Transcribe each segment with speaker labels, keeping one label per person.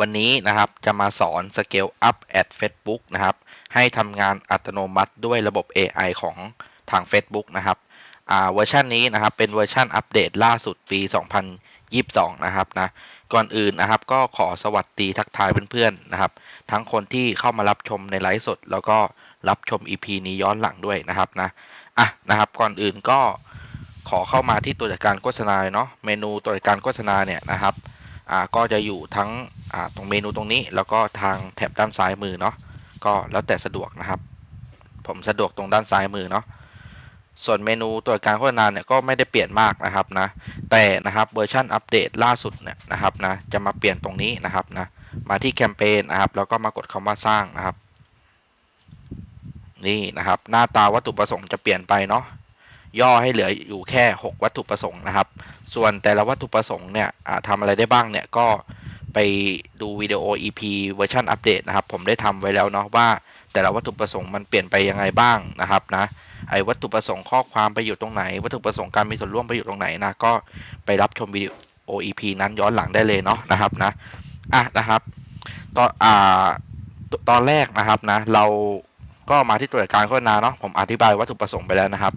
Speaker 1: วันนี้นะครับจะมาสอน Scale Up at Facebook นะครับให้ทำงานอัตโนมัติด้วยระบบ AI ของทาง Facebook นะครับเวอร์ชันนี้นะครับเป็นเวอร์ชันอัปเดตล่าสุดปี 2022 นะครับนะก่อนอื่นนะครับก็ขอสวัสดีทักทายเพื่อนๆนะครับ ทั้งคนที่เข้ามารับชมในไลฟ์สด แล้วก็รับชม EP นี้ย้อนหลังด้วยนะครับนะอะนะครับก่อนอื่นก็ขอเข้ามาที่ตัวจัดการโฆษณาเนาะเมนูตัวจัดการโฆษณาเนี่ยนะครับ ก็จะอยู่ทั้งตรงเมนูตรงนี้ แล้วก็ทางแถบด้านซ้ายมือเนาะก็แล้วแต่สะดวกนะครับ ผมสะดวกตรงด้านซ้ายมือเนาะส่วนเมนูตัวการโฆษณาเนี่ยก็ไม่ได้เปลี่ยนมากนะครับนะแต่นะครับเวอร์ชันอัปเดตล่าสุดเนี่ยนะครับนะจะมาเปลี่ยนตรงนี้นะครับนะมาที่แคมเปญนะครับแล้วก็มากดคำว่าสร้างนะครับ นี่นะครับ หน้าตาวัตถุประสงค์จะเปลี่ยนไปเนาะ ย่อให้เหลืออยู่แค่ 6 วัตถุประสงค์นะครับ ส่วนแต่ละวัตถุประสงค์เนี่ยทำอะไรได้บ้างเนี่ยก็ไปดูวิดีโอ EP เวอร์ชันอัปเดตนะครับ ผมได้ทำไว้แล้วเนาะว่าแต่ละวัตถุประสงค์มันเปลี่ยนไปยังไงบ้างนะครับนะไอ้วัตถุประสงค์ข้อความไปอยู่ตรงไหน วัตถุประสงค์การมีส่วนร่วมไปอยู่ตรงไหนนะก็ไปรับชมวิดีโอ EP นั้นย้อนหลังได้เลยเนาะนะครับนะอะนะครับตอนอ่าตอนแรกนะครับนะเราก็มาที่ตัวการโฆษณาเนาะผมอธิบายวัตถุประสงค์ไปแล้วนะครับ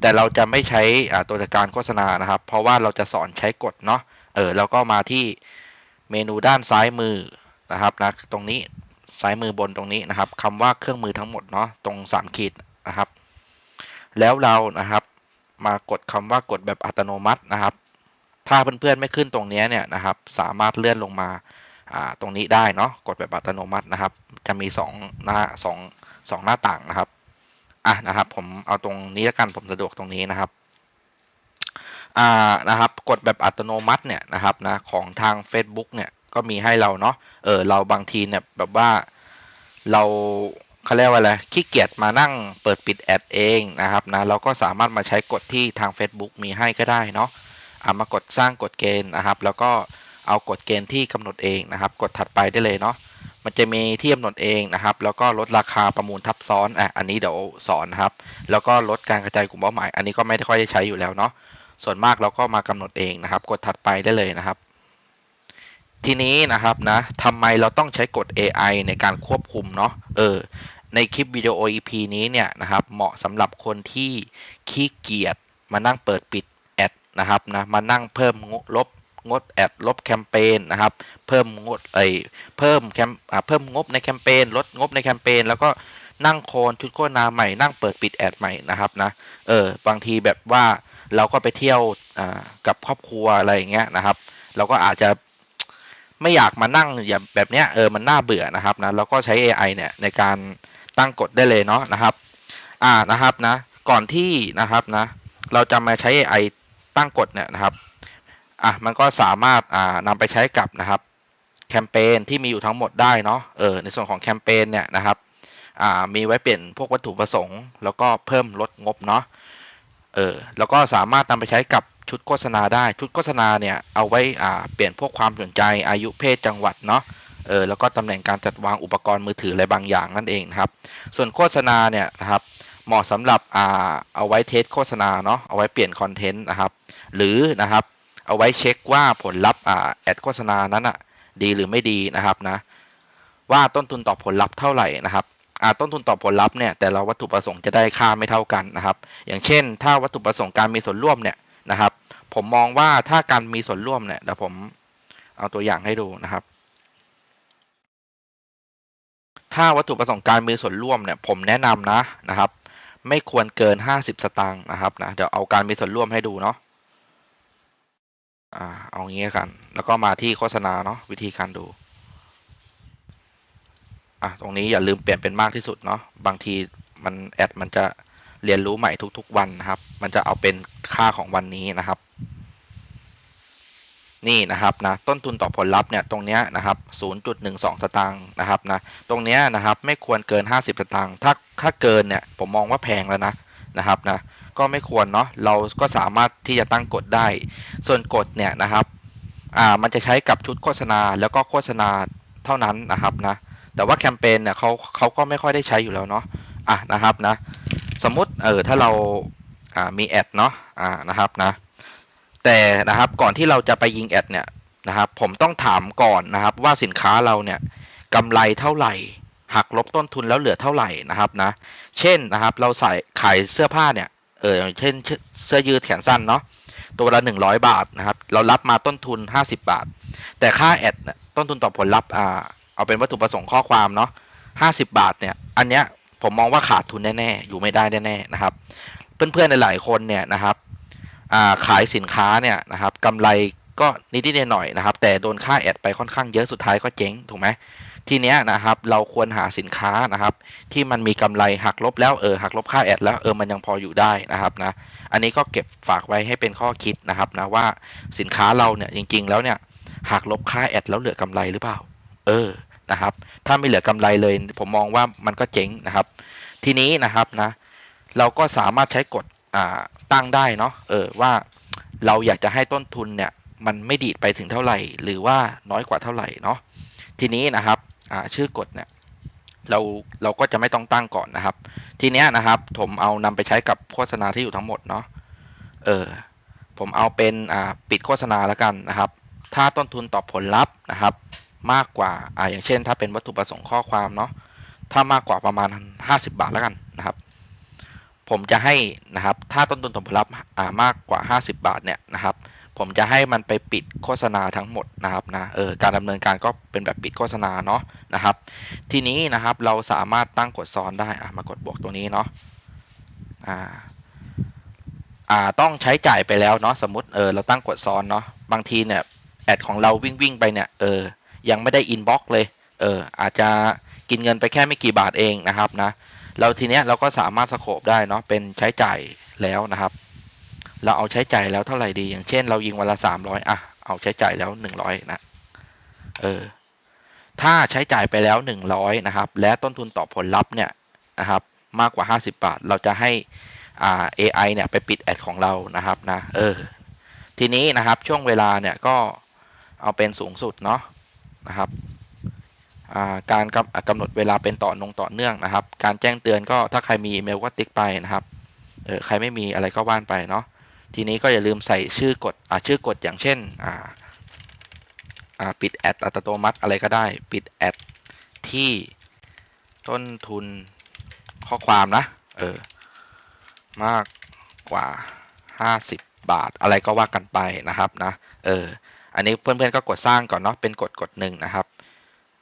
Speaker 1: แต่เราจะไม่ใช้ตัวจัดการโฆษณานะครับ เพราะว่าเราจะสอนใช้กดเนาะเออแล้วก็มาที่เมนูด้านซ้ายมือนะครับนะตรงนี้ซ้ายมือบนตรงนี้นะครับคำว่าเครื่องมือทั้งหมดเนาะตรงสามขีดนะครับ แล้วเรานะครับมากดคำว่ากดแบบอัตโนมัตินะครับ ถ้าเพื่อนๆไม่ขึ้นตรงนี้เนี่ยนะครับ สามารถเลื่อนลงมาอ่าตรงนี้ได้เนาะกดแบบอัตโนมัตินะครับ จะมีสองหน้าสองสองหน้าต่างนะครับ อะนะครับ ผมเอาตรงนี้แล้วกันผมสะดวกตรงนี้นะครับอ่านะครับกดแบบอัตโนมัติเนี่ยนะครับนะของทาง Facebook เนี่ยก็มีให้เราเนาะเออเราบางทีเนี่ยแบบว่าเราเขาเรียกว่าอะไรขี้เกียจมานั่งเปิดปิดแอดเองนะครับนะเราก็สามารถมาใช้กดที่ทาง Facebook มีให้ก็ได้เนาะเอามากดสร้างกฎเกณฑ์นะครับ แล้วก็เอากฎเกณฑ์ที่กำหนดเองนะครับ กดถัดไปได้เลยเนาะ มันจะมีที่กำหนดเองนะครับ แล้วก็ลดราคาประมูลทับซ้อนอะอันนี้เดี๋ยวสอนนะครับ แล้วก็ลดการกระจายกลุ่มเป้าหมาย อันนี้ก็ไม่ได้ค่อยได้ใช้อยู่แล้วเนาะส่วนมากเราก็มากำหนดเองนะครับ กดถัดไปได้เลยนะครับ ทีนี้นะครับนะทำไมเราต้องใช้กฎ AI ในการควบคุมเนาะเออในคลิปวิดีโอ EP นี้เนี่ยนะครับ เหมาะสำหรับคนที่ขี้เกียจมานั่งเปิดปิดแอดนะครับนะมานั่งเพิ่มงบลบ งดแอดลบแคมเปญนะครับ เพิ่มงดไอเพิ่มแคมเพิ่มงบในแคมเปญลดงบในแคมเปญแล้วก็นั่งโคนชุดโฆษณาใหม่นั่งเปิดปิดแอดใหม่นะครับนะเออบางทีแบบว่าเราก็ไปเที่ยวกับครอบครัวอะไรอย่างเงี้ยนะครับ เราก็อาจจะไม่อยากมานั่งอย่างแบบเนี้ยเออมันน่าเบื่อนะครับนะเราก็ใช้ AI เนี่ยในการตั้งกฎได้เลยเนาะนะครับ อ่านะครับนะก่อนที่นะครับนะเราจะมาใช้ AI ตั้งกฎเนี่ยนะครับ อะมันก็สามารถอ่านำไปใช้กับนะครับแคมเปญที่มีอยู่ทั้งหมดได้เนาะเออในส่วนของแคมเปญเนี่ยนะครับอ่ามีไว้เปลี่ยนพวกวัตถุประสงค์ แล้วก็เพิ่มลดงบเนาะเออแล้วก็สามารถนำไปใช้กับชุดโฆษณาได้ชุดโฆษณาเนี่ยเอาไว้อ่าเปลี่ยนพวกความสนใจอายุเพศจังหวัดเนาะเออแล้วก็ตำแหน่งการจัดวางอุปกรณ์มือถืออะไรบางอย่างนั่นเองนะครับ ส่วนโฆษณาเนี่ยนะครับเหมาะสำหรับอ่าเอาไว้เทสโฆษณาเนาะเอาไว้เปลี่ยนคอนเทนต์นะครับหรือนะครับ เอาไว้เช็คว่าผลลัพธ์แอดโฆษณานั้นอะดีหรือไม่ดีนะครับนะว่าต้นทุนต่อผลลัพธ์เท่าไหร่นะครับต้นทุนต่อผลลัพธ์เนี่ยแต่ละวัตถุประสงค์จะได้ค่าไม่เท่ากันนะครับ อย่างเช่น ถ้าวัตถุประสงค์การมีส่วนร่วมเนี่ยนะครับ ผมมองว่าถ้าการมีส่วนร่วมเนี่ยเดี๋ยวผมเอาตัวอย่างให้ดูนะครับ ถ้าวัตถุประสงค์การมีส่วนร่วมเนี่ยผมแนะนำนะนะครับ ไม่ควรเกิน 50 สตางค์นะครับนะเดี๋ยวเอาการมีส่วนร่วมให้ดูเนาะ อ่าเอางี้กัน แล้วก็มาที่โฆษณาเนาะวิธีการดูอะตรงนี้อย่าลืมเปลี่ยนเป็นมากที่สุดเนาะบางทีมันแอดมันจะเรียนรู้ใหม่ทุกๆวันนะครับ มันจะเอาเป็นค่าของวันนี้นะครับ นี่นะครับนะต้นทุนต่อผลลัพธ์เนี่ยตรงเนี้ยนะครับ 0.12 สตางค์นะครับนะตรงเนี้ยนะครับไม่ควรเกิน 50 สตางค์ถ้าถ้าเกินเนี่ยผมมองว่าแพงแล้วนะนะครับนะ ก็ไม่ควรเนาะเราก็สามารถที่จะตั้งกฎได้ ส่วนกฎเนี่ยนะครับอ่ามันจะใช้กับชุดโฆษณาแล้วก็โฆษณาเท่านั้นนะครับนะแต่ว่าแคมเปญเนี่ยเขาเขาก็ไม่ค่อยได้ใช้อยู่แล้วเนาะอะนะครับนะสมมุติเออถ้าเราอ่ามีแอดเนาะอ่านะครับนะแต่นะครับก่อนที่เราจะไปยิงแอดเนี่ยนะครับผมต้องถามก่อนนะครับว่าสินค้าเราเนี่ยกำไรเท่าไหร่หักลบต้นทุนแล้วเหลือเท่าไหร่นะครับนะ เช่นนะครับ เราใส่ขายเสื้อผ้าเนี่ย เอออย่างเช่นเสื้อยืดแขนสั้นเนาะตัวละหนึ่งร้อยบาทนะครับ เรารับมาต้นทุนห้าสิบาท แต่ค่าแอดเนี่ยต้นทุนต่อผลลัพธ์อ่าเอาเป็นวัตถุประสงค์ข้อความเนาะห้าสิบาทเนี่ย อันเนี้ยผมมองว่าขาดทุนแน่ๆ อยู่ไม่ได้แน่ๆนะครับ เพื่อนๆในหลายคนเนี่ยนะครับอ่าขายสินค้าเนี่ยนะครับกำไรก็นิดๆหน่อยๆนะครับ แต่โดนค่าแอดไปค่อนข้างเยอะสุดท้ายก็เจ๊งถูกไหม ทีเนี้ยนะครับ เราควรหาสินค้านะครับ ที่มันมีกำไรหักลบแล้วเออหักลบค่าแอดแล้วเออมันยังพออยู่ได้นะครับนะอันนี้ก็เก็บฝากไว้ให้เป็นข้อคิดนะครับนะว่าสินค้าเราเนี่ยจริง ๆ แล้วเนี่ยหักลบค่าแอดแล้วเหลือกำไรหรือเปล่า เออนะครับ ถ้าไม่เหลือกำไรเลย ผมมองว่ามันก็เจ๊งนะครับ ทีนี้นะครับนะเราก็สามารถใช้กฎอ่าตั้งได้เนาะเออว่าเราอยากจะให้ต้นทุนเนี่ยมันไม่ดีดไปถึงเท่าไหร่ หรือว่าน้อยกว่าเท่าไหร่เนาะทีนี้นะครับ ชื่อกฎเนี่ยเราเราก็จะไม่ต้องตั้งก่อนนะครับ ทีเนี้ยนะครับ ผมเอานำไปใช้กับโฆษณาที่อยู่ทั้งหมดเนาะเออผมเอาเป็นอ่าปิดโฆษณาแล้วกันนะครับ ถ้าต้นทุนตอบผลลัพธ์นะครับ มากกว่าอ่าอย่างเช่น ถ้าเป็นวัตถุประสงค์ข้อความเนาะถ้ามากกว่าประมาณ 50 บาทแล้วกันนะครับ ผมจะให้นะครับ ถ้าต้นทุนตอบผลลัพธ์อ่ามากกว่า 50 บาทเนี่ยนะครับ ผมจะให้มันไปปิดโฆษณาทั้งหมดนะครับนะเออการดำเนินการก็เป็นแบบปิดโฆษณาเนาะนะครับ ทีนี้นะครับเราสามารถตั้งกดซ้อนได้อะมากดบวกตัวนี้เนาะอ่าอ่าต้องใช้จ่ายไปแล้วเนาะสมมติเออเราตั้งกดซ้อนเนาะบางทีเนี่ยแอดของเราวิ่งวิ่งไปเนี่ยเออยังไม่ได้อินบ็อกเลยเอออาจจะกินเงินไปแค่ไม่กี่บาทเองนะครับนะเราทีเนี้ยเราก็สามารถสโคบได้เนาะเป็นใช้จ่ายแล้วนะครับ เราเอาใช้จ่ายแล้วเท่าไหร่ดี อย่างเช่น เรายิงวันละสามร้อยอะ เอาใช้จ่ายแล้วหนึ่งร้อยนะ เออ ถ้าใช้จ่ายไปแล้ว100นะครับ และต้นทุนต่อผลลัพธ์เนี่ยนะครับ มากกว่า50บาท เราจะให้อ่า AI เนี่ยไปปิดแอดของเรานะครับนะ เออ ทีนี้นะครับช่วงเวลาเนี่ยก็เอาเป็นสูงสุดเนาะนะครับการกำกำหนดเวลาเป็นต่อนงต่อเนื่องนะครับ การแจ้งเตือนก็ถ้าใครมีอีเมลก็ติ๊กไปนะครับ เออใครไม่มีอะไรก็ว่านไปเนาะ ทีนี้ก็อย่าลืมใส่ชื่อกฎอ่าชื่อกฎอย่างเช่นปิดแอดอัตโนมัติอะไรก็ได้ ปิดแอดที่ต้นทุนข้อความนะ เออ มากกว่า 50 บาท อะไรก็ว่ากันไปนะครับนะ เออ อันนี้เพื่อนๆก็กดสร้างก่อนเนาะ เป็นกดกดหนึ่งนะครับ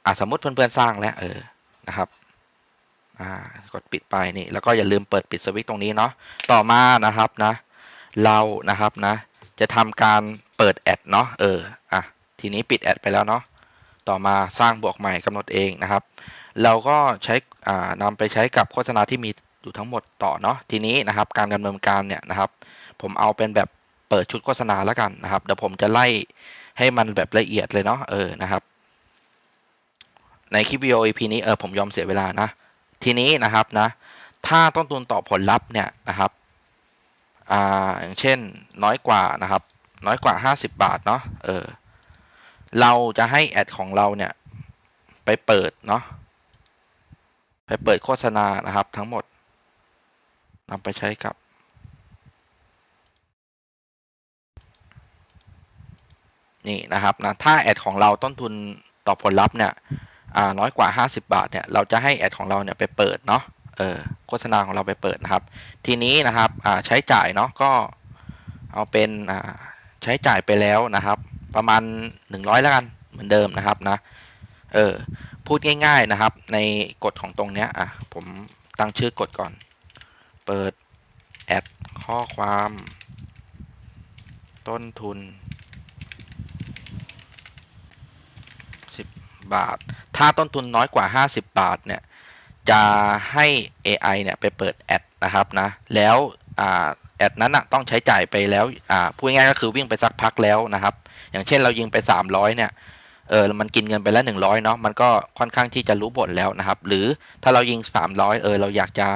Speaker 1: อ่าสมมติเพื่อนๆสร้างแล้ว เออ นะครับ อ่า กดปิดไปนี่ แล้วก็อย่าลืมเปิดปิดสวิตช์ตรงนี้เนาะ ต่อมานะครับนะ เรานะครับนะ จะทำการเปิดแอดเนาะเอออะทีนี้ปิดแอดไปแล้วเนาะต่อมาสร้างบวกใหม่กำหนดเองนะครับ เราก็ใช้อ่านำไปใช้กับโฆษณาที่มีอยู่ทั้งหมดต่อเนาะทีนี้นะครับการดำเนินการเนี่ยนะครับ ผมเอาเป็นแบบเปิดชุดโฆษณาแล้วกันนะครับเดี๋ยวผมจะไล่ให้มันแบบละเอียดเลยเนาะเออนะครับ ในคลิปวิดีโอ EP นี้เออผมยอมเสียเวลานะ ทีนี้นะครับนะ ถ้าต้นทุนต่อผลลัพธ์เนี่ยนะครับ อ่าอย่างเช่นน้อยกว่านะครับ น้อยกว่า 50 บาทเนาะเออเราจะให้แอดของเราเนี่ยไปเปิดเนาะไปเปิดโฆษณานะครับ ทั้งหมดนำไปใช้กับนี่นะครับนะถ้าแอดของเราต้นทุนต่อผลลัพธ์เนี่ยน้อยกว่า 50 บาทเนี่ยเราจะให้แอดของเราเนี่ยไปเปิดเนาะ เออโฆษณาของเราไปเปิดนะครับ ทีนี้นะครับใช้จ่ายเนาะก็เอาเป็นใช้จ่ายไปแล้วนะครับ ประมาณ 100 แล้วกันเหมือนเดิมนะครับนะเออพูดง่าย ๆนะครับ ในกฎของตรงเนี้ยอะผมตั้งชื่อกฎก่อน เปิดแอดข้อความ ต้นทุน 10 บาท ถ้าต้นทุนน้อยกว่า 50 บาทเนี่ย จะให้ AI เนี่ยไปเปิดแอดนะครับนะแล้วอแอดนั้นอะต้องใช้จ่ายไปแล้วพูดง่ายๆก็คือวิ่งไปสักพักแล้วนะครับ อย่างเช่นเรายิงไป 300 เนี่ยเออมันกินเงินไปแล้ว 100 เนาะมันก็ค่อนข้างที่จะรู้ผลแล้วนะครับ หรือถ้าเรายิง 300 เออเราอยากจะ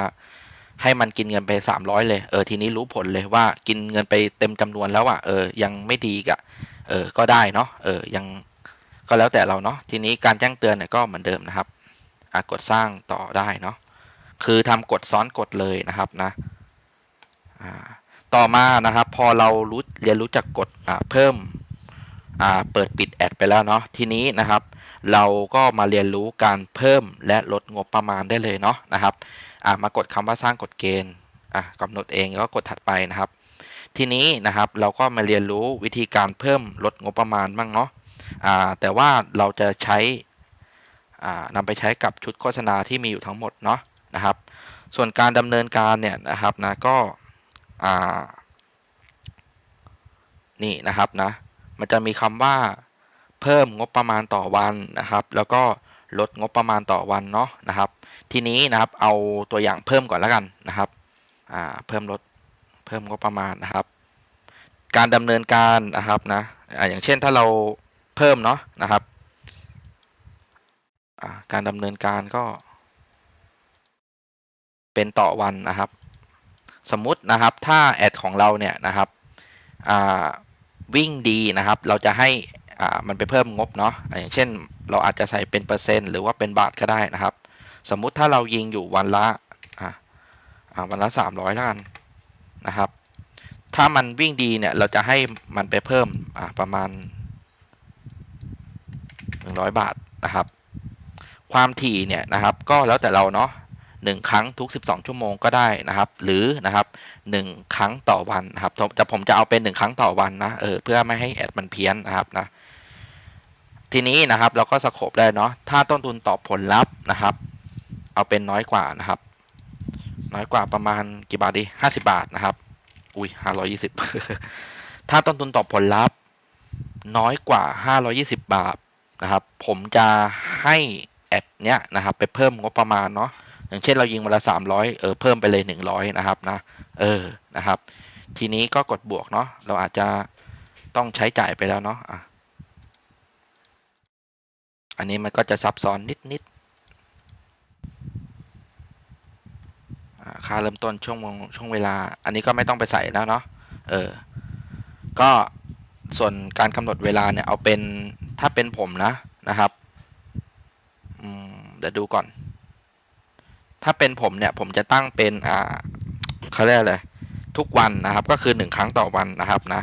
Speaker 1: ให้มันกินเงินไป 300 เลย เออ ทีนี้รู้ผลเลยว่ากินเงินไปเต็มจำนวนแล้วอะ เออ ยังไม่ดีกะเออ ก็ได้เนาะ เออ ยัง ก็แล้วแต่เราเนาะ ทีนี้การแจ้งเตือนเนี่ยก็เหมือนเดิมนะครับ กดสร้างต่อได้เนาะคือทำกดซ้อนกดเลยนะครับนะต่อมานะครับ พอเรารู้เรียนรู้จักกดเพิ่มเปิดปิดแอดไปแล้วเนาะทีนี้นะครับ เราก็มาเรียนรู้การเพิ่มและลดงบประมาณได้เลยเนาะนะครับมากดคำว่าสร้างกฎเกณฑ์กำหนดเองแล้วก็กดถัดไปนะครับ ทีนี้นะครับเราก็มาเรียนรู้วิธีการเพิ่มลดงบประมาณบ้างเนาะแต่ว่าเราจะใช้ นำไปใช้กับชุดโฆษณาที่มีอยู่ทั้งหมดเนาะนะครับ ส่วนการดำเนินการเนี่ยนะครับนะก็นี่นะครับนะมันจะมีคำว่าเพิ่มงบประมาณต่อวันนะครับ แล้วก็ลดงบประมาณต่อวันเนาะนะครับ ทีนี้นะครับเอาตัวอย่างเพิ่มก่อนแล้วกันนะครับเพิ่มลดเพิ่มงบประมาณนะครับ การดำเนินการนะครับนะอย่างเช่นถ้าเราเพิ่มเนาะนะครับ การดำเนินการก็ เป็นต่อวันนะครับ สมมุตินะครับถ้าแอดของเราเนี่ยนะครับวิ่งดีนะครับ เราจะให้มันไปเพิ่มงบเนาะอย่างเช่น เราอาจจะใส่เป็นเปอร์เซ็นต์หรือว่าเป็นบาทก็ได้นะครับ สมมุติถ้าเรายิงอยู่วันละวันละ 300ล้วกันนะครับ ถ้ามันวิ่งดีเนี่ยเราจะให้มันไปเพิ่มประมาณ 100 บาทนะครับ ความถี่เนี่ยนะครับ ก็แล้วแต่เราเนาะหนึ่งครั้งทุก 12 ชั่วโมงก็ได้นะครับ หรือนะครับหนึ่งครั้งต่อวันนะครับแต่ผมจะเอาเป็นหนึ่งครั้งต่อวันนะเออเพื่อไม่ให้แอดมันเพี้ยนนะครับนะทีนี้นะครับเราก็สโคบได้เนาะถ้าต้นทุนตอบผลลัพธ์นะครับ เอาเป็นน้อยกว่านะครับ น้อยกว่าประมาณกี่บาทดีห้าสิบาทนะครับ อุ้ยห้าร้อยี่สิบถ้าต้นทุนตอบผลลัพธ์ น้อยกว่าห้าร้อยี่สิบาทนะครับ ผมจะให้ แอดเนี้ยนะครับไปเพิ่มงบประมาณเนาะอย่างเช่นเรายิงวันละสามร้อยเออเพิ่มไปเลยหนึ่งร้อยนะครับนะเออนะครับ ทีนี้ก็กดบวกเนาะเราอาจจะต้องใช้จ่ายไปแล้วเนาะอะอันนี้มันก็จะซับซ้อนนิดนิดค่าเริ่มต้นช่วงช่วงเวลา อันนี้ก็ไม่ต้องไปใส่แล้วเนาะเออก็ส่วนการกำหนดเวลาเนี่ยเอาเป็นถ้าเป็นผมนะนะครับ เดี๋ยวดูก่อน ถ้าเป็นผมเนี่ยผมจะตั้งเป็นอ่าเขาเรียกอะไรทุกวันนะครับ ก็คือหนึ่งครั้งต่อวันนะครับนะ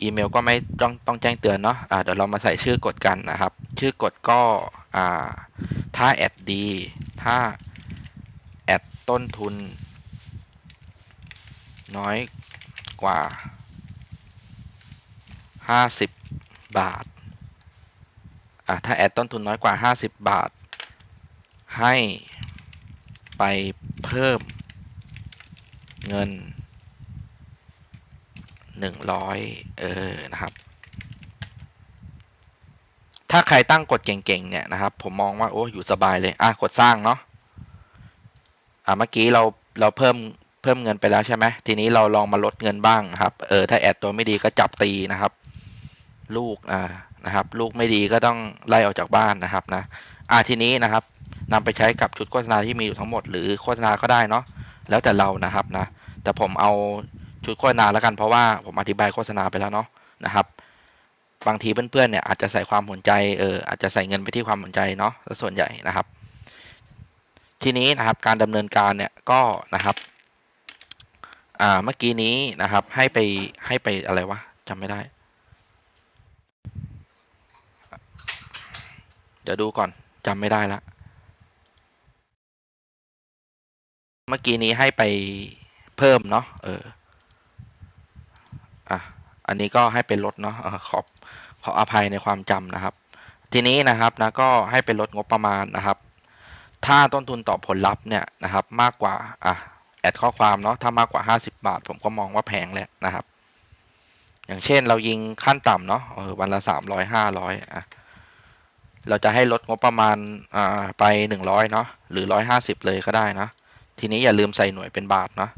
Speaker 1: อีเมลก็ไม่ต้องต้องแจ้งเตือนเนาะะเดี๋ยวเรามาใส่ชื่อกดกันนะครับ ชื่อกดก็อ่าถ้าแอดดีถ้าแอดต้นทุน น้อยกว่า 50 บาท อะถ้าแอดต้นทุนน้อยกว่า 50 บาท ให้ไปเพิ่มเงิน 100 เออ นะครับ ถ้าใครตั้งกฎเก่งๆ เนี่ยนะครับ ผมมองว่า โอ้อยู่สบายเลย อะ กดสร้างเนาะ อะ เมื่อกี้เรา เราเพิ่ม เพิ่มเงินไปแล้วใช่ไหม ทีนี้เราลองมาลดเงินบ้างนะครับ เออ ถ้าแอดตัวไม่ดีก็จับตีนะครับ ลูก อ่า นะครับ ลูกไม่ดีก็ต้องไล่ออกจากบ้านนะครับนะอ่าทีนี้นะครับนำไปใช้กับชุดโฆษณาที่มีอยู่ทั้งหมดหรือโฆษณาก็ได้เนาะแล้วแต่เรานะครับนะแต่ผมเอาชุดโฆษณาแล้วกันเพราะว่าผมอธิบายโฆษณาไปแล้วเนาะนะครับ บางทีเพื่อนๆเนี่ยอาจจะใส่ความสนใจเอออาจจะใส่เงินไปที่ความสนใจเนาะส่วนใหญ่นะครับ ทีนี้นะครับการดำเนินการเนี่ยก็นะครับอ่าเมื่อกี้นี้นะครับให้ไปให้ไปอะไรวะจำไม่ได้ เดี๋ยวดูก่อนจำไม่ได้ละ เมื่อกี้นี้ให้ไปเพิ่มเนาะเอออะอันนี้ก็ให้เป็นลดเนาะขอบขออภัยในความจำนะครับ ทีนี้นะครับนะก็ให้เป็นลดงบประมาณนะครับ ถ้าต้นทุนต่อผลลัพธ์เนี่ยนะครับ มากกว่าอะแอดข้อความเนาะถ้ามากกว่า 50 บาท ผมก็มองว่าแพงแล้วนะครับ อย่างเช่นเรายิงขั้นต่ำเนาะวันละ300 500อะ เราจะให้ลดงบประมาณอ่าไป 100 เนาะหรือ 150 เลยก็ได้นะ ทีนี้อย่าลืมใส่หน่วยเป็นบาทเนาะ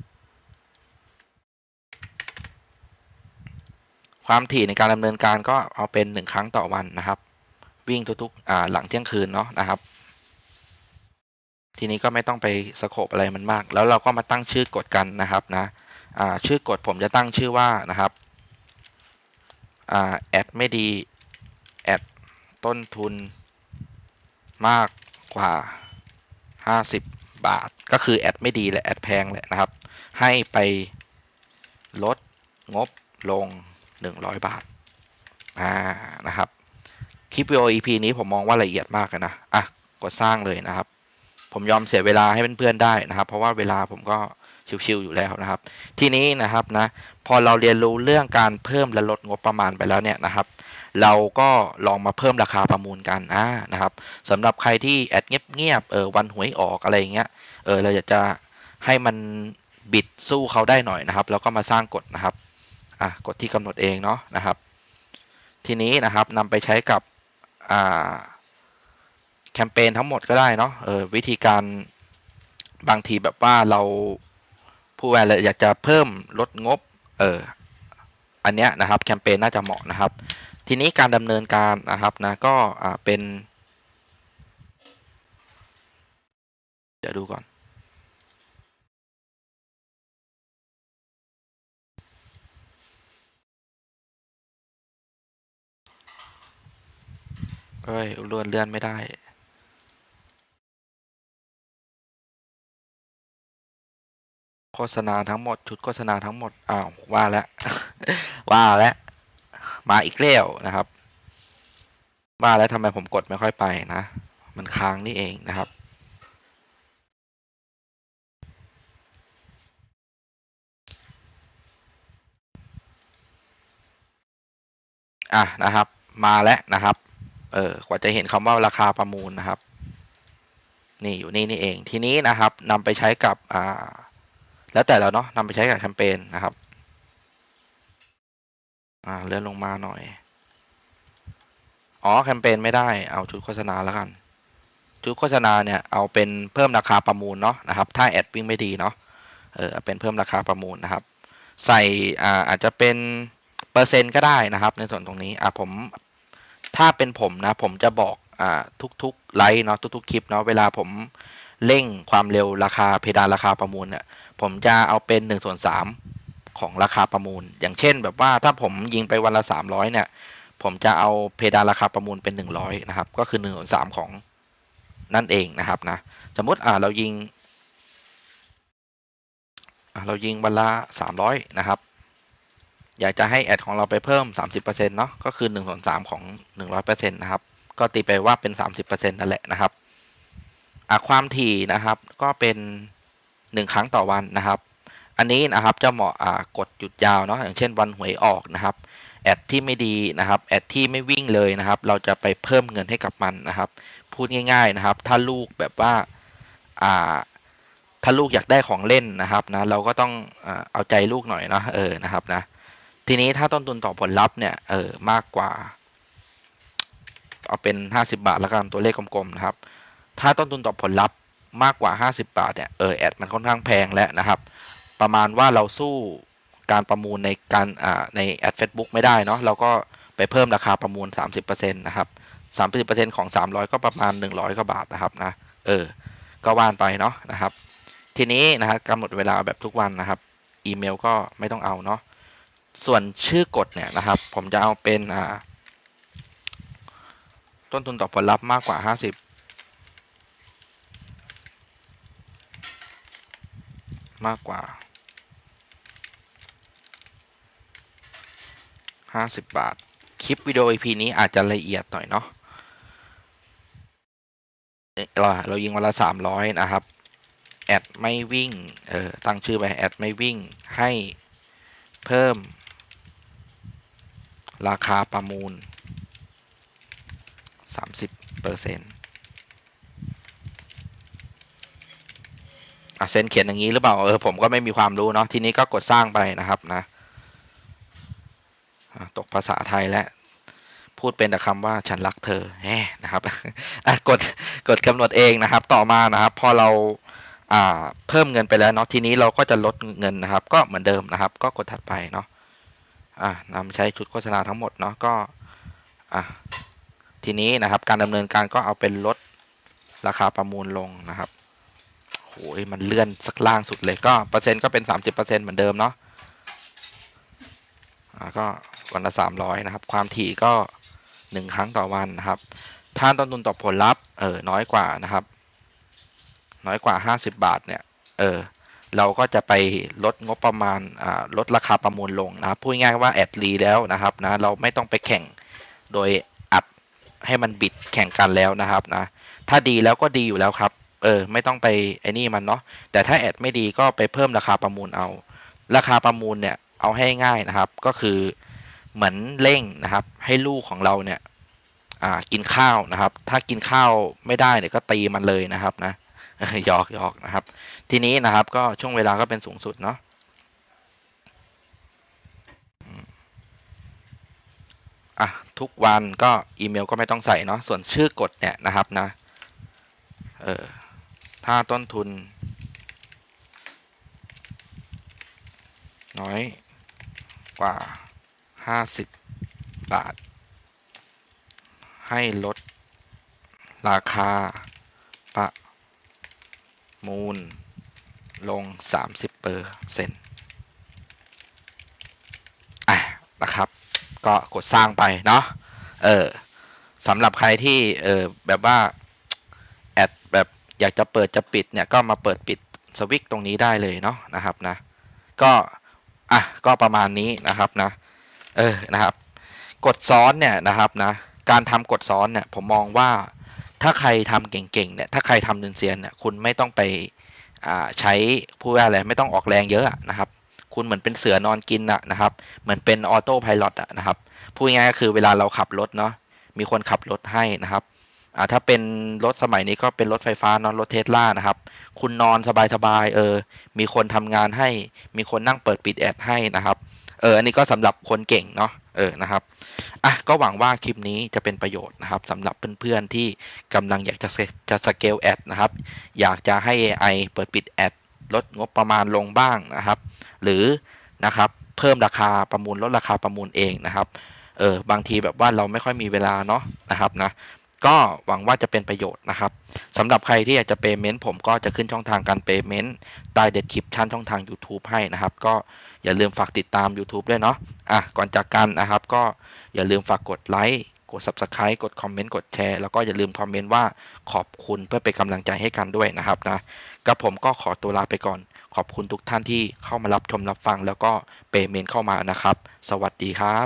Speaker 1: ความถี่ในการดำเนินการก็เอาเป็นหนึ่งครั้งต่อวันนะครับ วิ่งทุกๆหลังเที่ยงคืนเนาะนะครับ ทีนี้ก็ไม่ต้องไปสโคบอะไรมันมาก แล้วเราก็มาตั้งชื่อกฎกันนะครับนะชื่อกฎผมจะตั้งชื่อว่านะครับแอดไม่ดี ต้นทุนมากกว่า 50 บาท ก็คือแอดไม่ดีและแอดแพงแหละนะครับ ให้ไปลดงบลงหนึ่งร้อยบาทอ่านะครับ คลิปวิดีโอ EP นี้ผมมองว่าละเอียดมากนะอะกดสร้างเลยนะครับ ผมยอมเสียเวลาให้เพื่อนๆได้นะครับ เพราะว่าเวลาผมก็ชิวๆอยู่แล้วนะครับ ทีนี้นะครับนะพอเราเรียนรู้เรื่องการเพิ่มและลดงบประมาณไปแล้วเนี่ยนะครับ เราก็ลองมาเพิ่มราคาประมูลกันอ่านะครับสำหรับใครที่แอดเงียบๆเออวันหวยออกอะไรอย่างเงี้ยเออเราอยากจะให้มันบิดสู้เขาได้หน่อยนะครับแล้วก็มาสร้างกฎนะครับอะกฎที่กำหนดเองเนาะนะครับ ทีนี้นะครับนำไปใช้กับอ่าแคมเปญทั้งหมดก็ได้เนาะเออวิธีการบางทีแบบว่าเราผู้แวร์อยากจะเพิ่มลดงบเอออันเนี้ยนะครับแคมเปญน่าจะเหมาะนะครับ ทีนี้การดำเนินการนะครับนะก็เป็น เดี๋ยวดูก่อน เอ้ยเลื่อนเลื่อนไม่ได้โฆษณาทั้งหมด ชุดโฆษณาทั้งหมด อ้าว ว่าแล้ว ว่าแล้ว มาอีกแล้วนะครับว่าแล้วทำไมผมกดไม่ค่อยไปนะ มันค้างนี่เองนะครับ อะนะครับ มาแล้วนะครับ เออกว่าจะเห็นคำว่าราคาประมูลนะครับ นี่อยู่นี่นี่เอง ทีนี้นะครับนำไปใช้กับอ่าแล้วแต่เราเนาะนำไปใช้กับแคมเปญนะครับ อ่าเลื่อนลงมาหน่อย อ๋อแคมเปญไม่ได้เอาชุดโฆษณาแล้วกัน ชุดโฆษณาเนี่ยเอาเป็นเพิ่มราคาประมูลเนาะนะครับ ถ้าแอดวิ่งไม่ดีเนาะ เออเป็นเพิ่มราคาประมูลนะครับ ใส่อ่าอาจจะเป็นเปอร์เซ็นต์ก็ได้นะครับ ในส่วนตรงนี้อะผมถ้าเป็นผมนะผมจะบอกอ่าทุกๆไลฟ์เนาะทุกๆคลิปเนาะเวลาผมเร่งความเร็วราคาเพดานราคาประมูลเนี่ยผมจะเอาเป็นหนึ่งส่วนสาม ของราคาประมูล อย่างเช่น แบบว่าถ้าผมยิงไปวันละสามร้อยเนี่ย ผมจะเอาเพดานราคาประมูลเป็นหนึ่งร้อยนะครับ ก็คือหนึ่งส่วนสามของนั่นเองนะครับนะ สมมติอ่าเรายิงเรายิงวันละสามร้อยนะครับ อยากจะให้แอดของเราไปเพิ่มสามสิบเปอร์เซ็นต์เนาะ ก็คือหนึ่งส่วนสามของหนึ่งร้อยเปอร์เซ็นต์นะครับ ก็ตีไปว่าเป็นสามสิบเปอร์เซ็นต์นั่นแหละนะครับอะความถี่นะครับ ก็เป็นหนึ่งครั้งต่อวันนะครับ อันนี้นะครับจะเหมาะกดหยุดยาวเนาะอย่างเช่นวันหวยออกนะครับแอดที่ไม่ดีนะครับแอดที่ไม่วิ่งเลยนะครับ เราจะไปเพิ่มเงินให้กับมันนะครับ พูดง่าย ๆนะครับ ถ้าลูกแบบว่าอ่าถ้าลูกอยากได้ของเล่นนะครับนะเราก็ต้องเอาใจลูกหน่อยเนาะเออนะครับนะทีนี้ถ้าต้นทุนต่อผลลัพธ์เนี่ยเออมากกว่า เอาเป็นห้าสิบาทแล้วกันตัวเลขกลมๆนะครับ ถ้าต้นทุนต่อผลลัพธ์มากกว่าห้าสิบาทเนี่ยเออแอดมันค่อนข้างแพงแล้วนะครับ ประมาณว่าเราสู้การประมูลในการอ่าในแอด Facebook ไม่ได้เนาะเราก็ไปเพิ่มราคาประมูล 30%นะครับ 30%ของ 300 ก็ประมาณ 100กว่าบาทนะครับนะเออ ก็ว่านไปเนาะนะครับ ทีนี้นะครับกำหนดเวลาแบบทุกวันนะครับ อีเมลก็ไม่ต้องเอาเนาะส่วนชื่อกฎเนี่ยนะครับ ผมจะเอาเป็นอ่าต้นทุนต่อผลลัพธ์มากกว่า 50 มากกว่าห้าสิบบาท คลิปวิดีโอ EP นี้อาจจะละเอียดหน่อยเนาะเอ่อเราเรายิงวันละสามร้อยนะครับ แอดไม่วิ่ง เออ ตั้งชื่อไปแอดไม่วิ่งให้เพิ่ม ราคาประมูลสามสิบเปอร์เซ็นต์ อะเซนเขียนอย่างนี้หรือเปล่าเออผมก็ไม่มีความรู้เนาะทีนี้ก็กดสร้างไปนะครับนะอะตกภาษาไทยและพูดเป็นแต่คำว่าฉันรักเธอแหมนะครับอะกดกดกำหนดเองนะครับ ต่อมานะครับ พอเราอ่าเพิ่มเงินไปแล้วเนาะทีนี้เราก็จะลดเงินนะครับ ก็เหมือนเดิมนะครับ ก็กดถัดไปเนาะอ่านำใช้ชุดโฆษณาทั้งหมดเนาะก็อะทีนี้นะครับ การดำเนินการก็เอาเป็นลดราคาประมูลลงนะครับ หยมันเลื่อนสักล่างสุดเลยก็เปอร์เซ็นต์ก็เป็นสามสิบเปอร์เซ็นต์เหมือนเดิมเนาะอ่าก็วันละสามร้อยนะครับ ความถี่ก็หนึ่งครั้งต่อวันนะครับถ้านต้นทุนต่อผลลัพธ์เออน้อยกว่านะครับ น้อยกว่าห้าสิบบาทเนี่ย เออเราก็จะไปลดงบประมาณอ่าลดราคาประมูลลงนะครับพูดง่ายๆว่าแอดรีแล้วนะครับนะเราไม่ต้องไปแข่งโดยอัดให้มันบิดแข่งกันแล้วนะครับนะถ้าดีแล้วก็ดีอยู่แล้วครับ เออไม่ต้องไปไอ้นี่มันเนาะแต่ถ้าแอดไม่ดีก็ไปเพิ่มราคาประมูลเอา ราคาประมูลเนี่ยเอาให้ง่ายนะครับ ก็คือเหมือนเร่งนะครับ ให้ลูกของเราเนี่ยอ่ากินข้าวนะครับ ถ้ากินข้าวไม่ได้เนี่ยก็ตีมันเลยนะครับนะหยอกหยอกนะครับ ทีนี้นะครับก็ช่วงเวลาก็เป็นสูงสุดเนาะอะทุกวันก็อีเมลก็ไม่ต้องใส่เนาะส่วนชื่อกดเนี่ยนะครับนะ เออ ถ้าต้นทุน น้อยกว่าห้าสิบาท ให้ลด ราคา ประมูล ลง 30เปอร์เซ็นต์อะนะครับ ก็กดสร้างไปเนาะเออสำหรับใครที่เออแบบว่า อยากจะเปิดจะปิดเนี่ยก็มาเปิดปิดสวิตช์ตรงนี้ได้เลยเนาะนะครับนะก็อะก็ประมาณนี้นะครับนะเออนะครับกดซ้อนเนี่ยนะครับนะการทำกดซ้อนเนี่ยผมมองว่าถ้าใครทำเก่งๆเนี่ยถ้าใครทำเซียนเนี่ยคุณไม่ต้องไปอ่าใช้พูดว่าอะไรไม่ต้องออกแรงเยอะนะครับ คุณเหมือนเป็นเสือนอนกินอะนะครับ เหมือนเป็นออโต้พายロอะนะครับพูดง่ายก็คือเวลาเราขับรถเนาะมีคนขับรถให้นะครับ อ่าถ้าเป็นรถสมัยนี้ก็เป็นรถไฟฟ้านอนรถเทสลานะครับ คุณนอนสบายๆเออ มีคนทำงานให้ มีคนนั่งเปิดปิดแอดให้นะครับ เออ อันนี้ก็สำหรับคนเก่งเนาะเออนะครับอะก็หวังว่าคลิปนี้จะเป็นประโยชน์นะครับสำหรับเพื่อนๆที่กำลังอยากจะจะสเกลแอดนะครับ อยากจะให้ AI เปิดปิดแอดลดงบประมาณลงบ้างนะครับ หรือนะครับเพิ่มราคาประมูลลดราคาประมูลเองนะครับ เออบางทีแบบว่าเราไม่ค่อยมีเวลาเนาะนะครับนะ ก็หวังว่าจะเป็นประโยชน์นะครับสำหรับใครที่อยากจะเปย์เมนต์ผมก็จะขึ้นช่องทางการเปย์เมนต์ใต้เด็ดคลิปชั่นช่องทาง YouTube ให้นะครับ ก็อย่าลืมฝากติดตาม YouTube ด้วยเนาะอะก่อนจากกันนะครับ ก็อย่าลืมฝากกดไลค์กด Subscribe กดคอมเมนต์กดแชร์แล้วก็อย่าลืมคอมเมนต์ว่าขอบคุณเพื่อเป็นกำลังใจให้กันด้วยนะครับนะกับผมก็ขอตัวลาไปก่อน ขอบคุณทุกท่านที่เข้ามารับชมรับฟัง แล้วก็เปเมนเข้ามานะครับ สวัสดีครับ